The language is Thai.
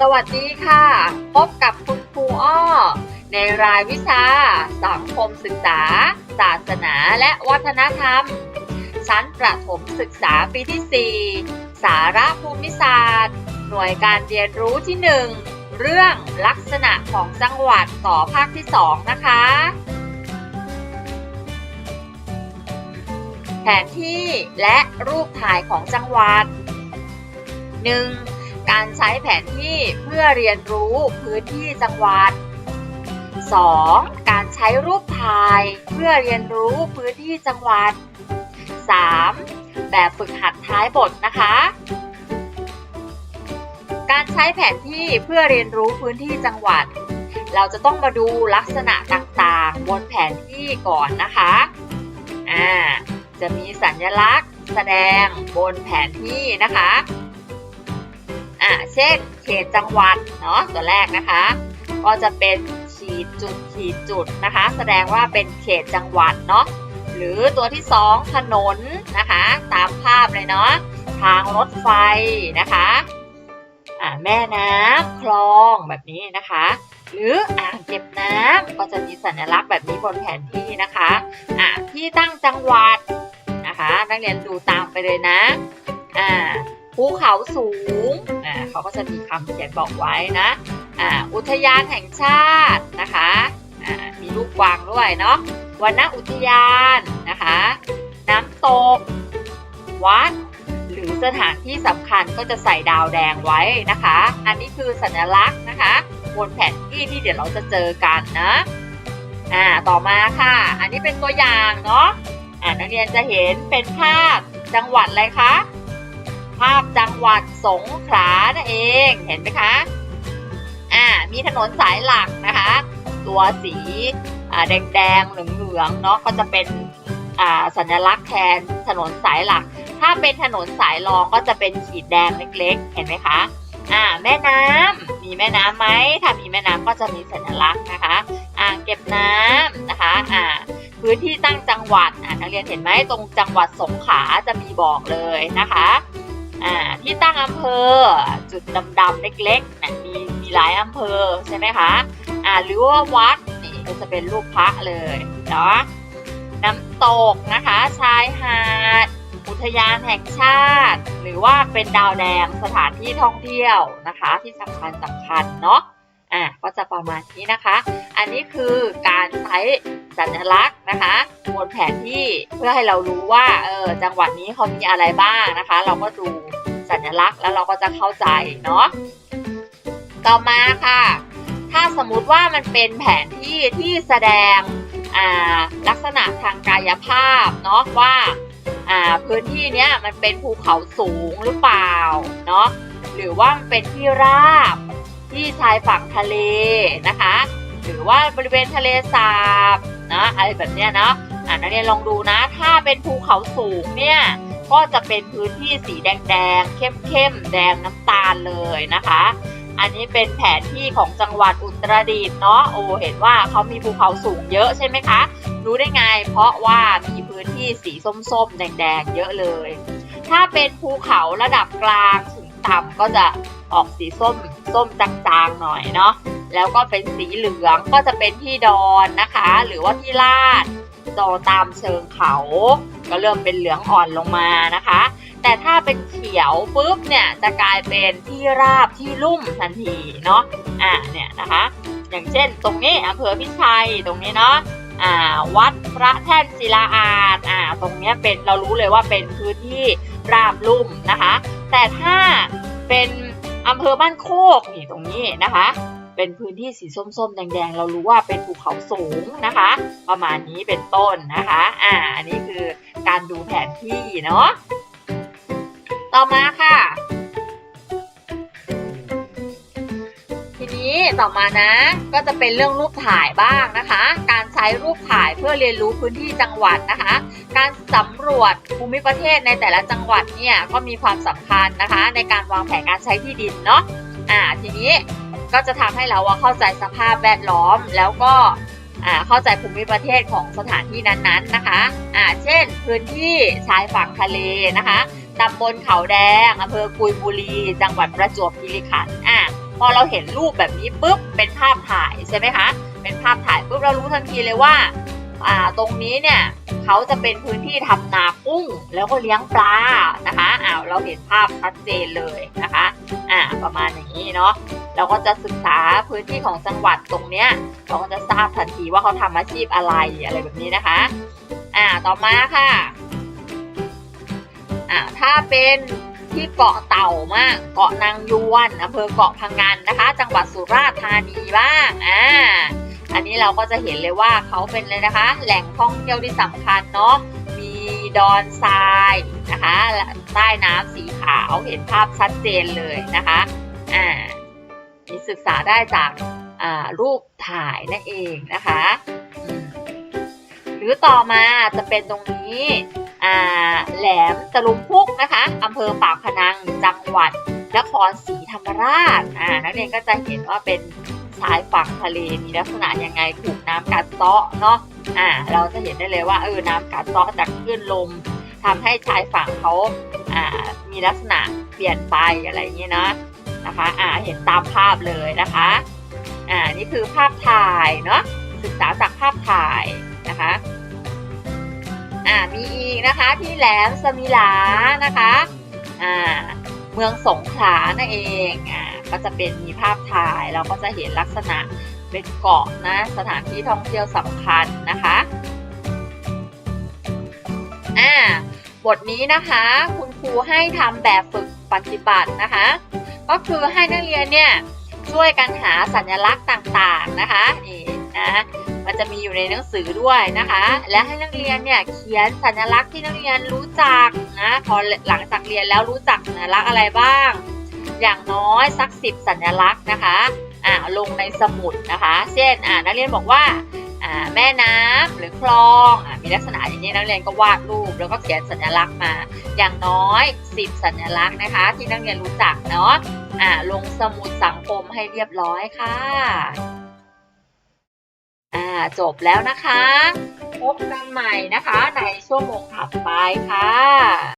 สวัสดีค่ะ พบกับคุณครูอ้อ ในรายวิชา สังคมศึกษา ศาสนาและวัฒนธรรม ชั้นประถมศึกษาปีที่ 4 สาระภูมิศาสตร์ หน่วยการเรียนรู้ที่ 1 เรื่องลักษณะของจังหวัดต่อภาคที่ 2 นะคะ แผนที่และรูปถ่ายของจังหวัด 1. การใช้แผนที่เพื่อเรียนรู้พื้นที่จังหวัด 2. การใช้รูปถ่ายเพื่อเรียนรู้พื้นที่จังหวัด 3. แบบฝึกหัดท้ายบทนะคะ การใช้แผนที่เพื่อเรียนรู้พื้นที่จังหวัด เราจะต้องมาดูลักษณะต่างๆ บนแผนที่ก่อนนะคะ อ่า จะมีสัญลักษณ์แสดงบนแผนที่นะคะ อ่าเช่นเขตจังหวัดเนาะตัวแรกนะคะ ก็จะเป็นขีดจุดขีดจุดนะคะ แสดงว่าเป็นเขตจังหวัดเนาะหรือตัวที่ 2 ถนนนะคะ ตามภาพเลยเนาะทางรถไฟนะคะอ่าแม่น้ำคลองแบบนี้นะคะ หรืออ่างเก็บน้ำก็จะมีสัญลักษณ์แบบนี้บนแผนที่นะคะอ่าที่ตั้งจังหวัดนะคะ นักเรียนดูตามไปเลยนะอ่า ภูเขาสูงอ่าเขาก็จะมีคำเขียนบอกไว้นะอ่าอุทยานแห่งชาตินะคะอ่ามีรูปกวางด้วยเนาะวนณอุทยานนะคะ น้ำตก วัด หรือสถานที่สำคัญก็จะใส่ดาวแดงไว้นะคะ อันนี้คือสัญลักษณ์นะคะบนแผนที่ที่เดี๋ยวเราจะเจอกันนะอ่าต่อมาค่ะ อันนี้เป็นตัวอย่างเนาะอ่านักเรียนจะเห็นเป็นภาพจังหวัดอะไรคะ ภาพจังหวัดสงขลานั่นเองเห็นไหมคะอ่ามีถนนสายหลักนะคะ ตัวสีอ่าแดงๆเหลืองๆเนาะก็จะเป็นสัญลักษณ์แทนถนนสายหลัก ถ้าเป็นถนนสายรองก็จะเป็นขีดแดงเล็กๆ เห็นไหมคะอ่าแม่น้ำมีแม่น้ำไหมถ้ามีแม่น้ำก็จะมีสัญลักษณ์นะคะ อ่างเก็บน้ำนะคะอ่าพื้นที่ตั้งจังหวัดอ่านักเรียนเห็นไหมตรงจังหวัดสงขลาจะมีบอกเลยนะคะ อ่าที่ตั้งอำเภอจุดดำๆเล็กๆนะมีมีหลายอำเภอใช่ไหมคะอ่าหรือว่าวัดนี่ก็จะเป็นรูปพระเลยเนาะน้ำตกนะคะชายหาดอุทยานแห่งชาติ หรือว่าเป็นดาวแดงสถานที่ท่องเที่ยวนะคะ ที่สำคัญสำคัญเนาะอะก็จะประมาณนี้นะคะ อันนี้คือการใช้สัญลักษณ์นะคะบนแผนที่เพื่อให้เรารู้ว่าเออจังหวัดนี้เขามีอะไรบ้างนะคะ เราก็ดู ญลักษณ์ แล้วเราก็จะเข้าใจเนาะต่อมาค่ะ ถ้าสมมุติว่ามันเป็นแผนที่ที่แสดงลักษณะทางกายภาพเนาะว่าอ่าพื้นที่เนี้ยมันเป็นภูเขาสูงหรือเปล่าเนาะหรือว่ามันเป็นที่ราบที่ชายฝั่งทะเลนะคะ หรือว่าบริเวณทะเลสาบนะอะไรแบบเนี้ยเนาะอ่านักเรียนลองดูนะ ถ้าเป็นภูเขาสูงเนี่ย ก็จะเป็นพื้นที่สีแดงๆเข้มๆแดงน้ำตาลเลยนะคะ อันนี้เป็นแผนที่ของจังหวัดอุตรดิตถ์เนาะโอ้เห็นว่าเขามีภูเขาสูงเยอะใช่ไหมคะ รู้ได้ไง เพราะว่ามีพื้นที่สีส้มๆ แดงๆ เยอะเลย ถ้าเป็นภูเขาระดับกลางถึงต่ำก็จะออกสีส้มส้มจางๆหน่อยเนาะแล้วก็เป็นสีเหลืองก็จะเป็นที่ดอนนะคะ หรือว่าที่ลาด ดอตามเชิงเขา ก็เริ่มเป็นเหลืองอ่อนลงมานะคะ แต่ถ้าเป็นเขียวปุ๊บเนี่ยจะกลายเป็นที่ราบที่ลุ่มทันทีเนาะอ่าเนี่ยนะคะ อย่างเช่น ตรงนี้อำเภอพิชัยตรงนี้เนาะอ่าวัดพระแท่นศิลาอาดอ่าตรงเนี้ยเป็นเรารู้เลยว่าเป็นพื้นที่ราบลุ่มนะคะ แต่ถ้าเป็นอำเภอบ้านโคกนี่ตรงนี้นะคะ เป็นพื้นที่สีส้มๆ แดงๆ เรารู้ว่าเป็นภูเขาสูงนะคะ ประมาณนี้เป็นต้นนะคะ อ่า อันนี้คือการดูแผนที่เนาะ ต่อมาค่ะ ทีนี้ต่อมานะ ก็จะเป็นเรื่องรูปถ่ายบ้างนะคะ การใช้รูปถ่ายเพื่อเรียนรู้พื้นที่จังหวัดนะคะ การสำรวจภูมิประเทศในแต่ละจังหวัดเนี่ยก็มีความสำคัญนะคะ ในการวางแผนการใช้ที่ดินเนาะ อ่า ทีนี้ ก็จะทำให้เราเข้าใจสภาพแวดล้อม แล้วก็เข้าใจภูมิประเทศของสถานที่นั้นๆนะคะอ่าเช่น พื้นที่ชายฝั่งทะเลนะคะตำบลเขาแดงอำเภอกุยบุรี จังหวัดประจวบคีรีขันธ์อะพอเราเห็นรูปแบบนี้ปุ๊บเป็นภาพถ่ายใช่ไหมคะ เป็นภาพถ่ายปุ๊บเรารู้ทันทีเลยว่า อ่าตรงนี้เนี่ยเขาจะเป็นพื้นที่ทำนากุ้ง แล้วก็เลี้ยงปลานะคะอ้าวเราเห็นภาพชัดเจนเลยนะคะอ่าประมาณอย่างนี้เนาะเราก็จะศึกษาพื้นที่ของจังหวัดตรงเนี้ยเราก็จะทราบทันทีว่าเขาทำอาชีพอะไรอะไรแบบนี้นะคะอ่าต่อมาค่ะอ่าถ้าเป็นที่เกาะเต่ามาก เกาะนางยวนอำเภอเกาะพังงานนะคะ จังหวัดสุราษฎร์ธานีบ้าง อ่า นี้เราก็จะเห็นเลยว่าเขาเป็นเลยนะคะ แหล่งท่องเที่ยวที่สำคัญเนาะมีดอนทรายนะคะใต้น้ำสีขาวเห็นภาพชัดเจนเลยนะคะอ่านี่ศึกษาได้จากอ่ารูปถ่ายนั่นเองนะคะ หรือต่อมาจะเป็นตรงนี้อ่าแหลมตะลุมพุกนะคะอำเภอปากพนังจังหวัดนครศรี รรมราชอ่านักเรียนก็จะเห็นว่าเป็นชายฝั่งทะเลมีลักษณะยังไงถูกน้ำกัดเซาะเนาะอ่าเราจะเห็นได้เลยว่าเออน้ำกัดเซาะจากคลื่นลมทำให้ชายฝั่งเขาอ่ามีลักษณะเปลี่ยนไปอะไรอย่างเงี้นะนะคะอ่าเห็นตามภาพเลยนะคะอ่านี่คือภาพถ่ายเนาะศึกษาจากภาพถ่ายนะคะอ่ามีอีกนะคะที่แหลมสมิลานะคะอ่า เมืองสงขลานั่นเองอ่าก็จะเป็นมีภาพถ่ายเราก็จะเห็นลักษณะเป็นเกาะนะสถานที่ท่องเที่ยวสำคัญนะคะอ่าบทนี้นะคะคุณครูให้ทำแบบฝึกปฏิบัตินะคะ ก็คือให้นักเรียนเนี่ยช่วยกันหาสัญลักษณ์ต่างๆนะคะนี่นะ มันจะมีอยู่ในหนังสือด้วยนะคะ และให้นักเรียนเนี่ยเขียนสัญลักษณ์ที่นักเรียนรู้จักนะพอหลังจากเรียนแล้วรู้จักสัญลักษณ์อะไรบ้าง อย่างน้อยสักสิบสัญลักษณ์นะคะอ่าลงในสมุดนะคะ เช่นอ่านักเรียนบอกว่าอ่าแม่น้ำหรือคลองอ่ามีลักษณะอย่างนี้นักเรียนก็วาดรูปแล้วก็เขียนสัญลักษณ์มา อย่างน้อย 10 สัญลักษณ์นะคะ ที่นักเรียนรู้จักเนาะอ่าลงสมุดสังคมให้เรียบร้อยค่ะ อ่าจบแล้วนะคะ พบกันใหม่นะคะในชั่วโมงถัดไปค่ะ